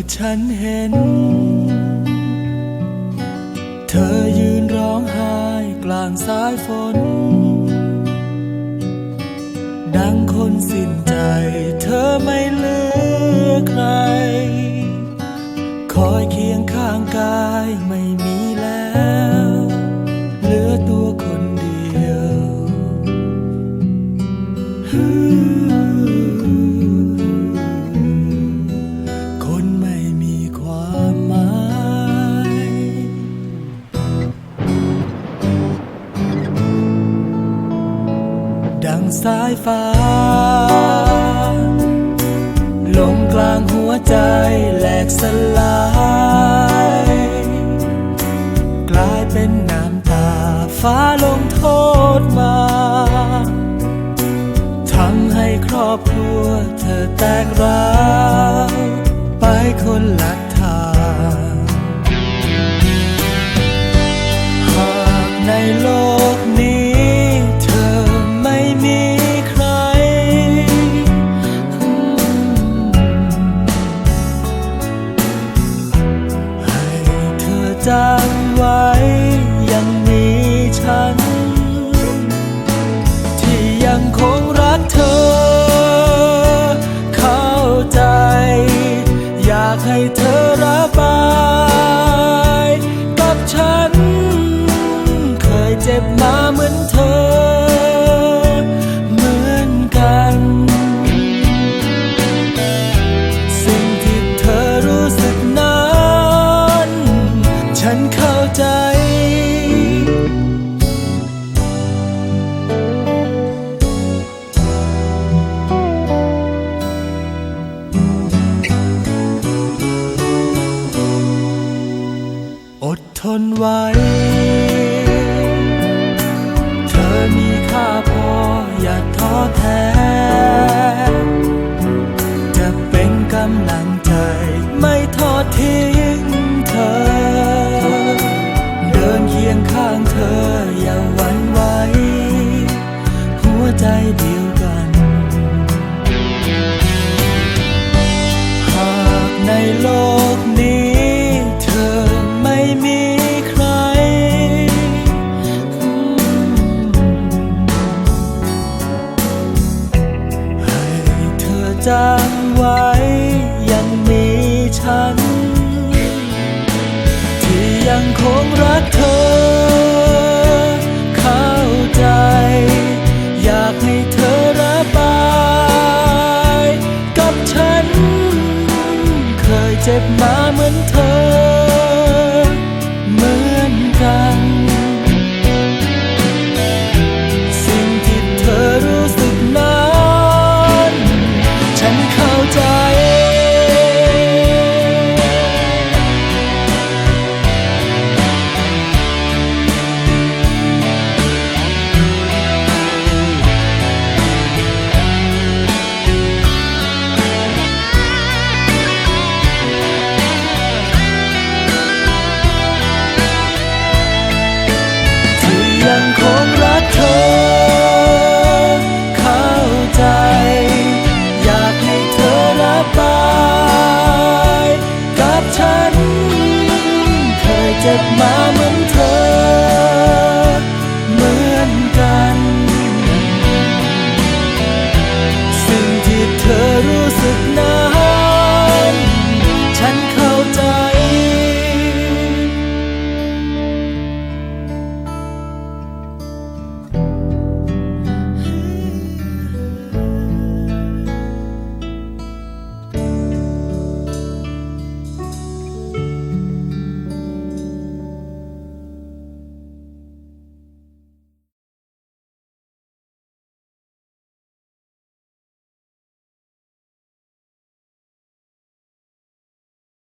มื่อฉันเห็น เธอยืนร้องไห้กลางสายฝน ดังคนสิ้นใจ เธอไม่เหลือใคร คอยเคียงข้างกายไม่มีแล้ว เหลือตัวคนเดียวายฟ้าลงกลางหัวใจแหลกสลาย กลายเป็นน้ำตาฟ้าลงโทษมาทำให้ครอบครัวเธอแตกร้าวไปคนละ ใจ อดทนไว้ เดียวกัน หากในโลกนี้เธอไม่มีใคร ให้เธอจำไว้ยังมีฉัน ที่ยังคงรักเธอ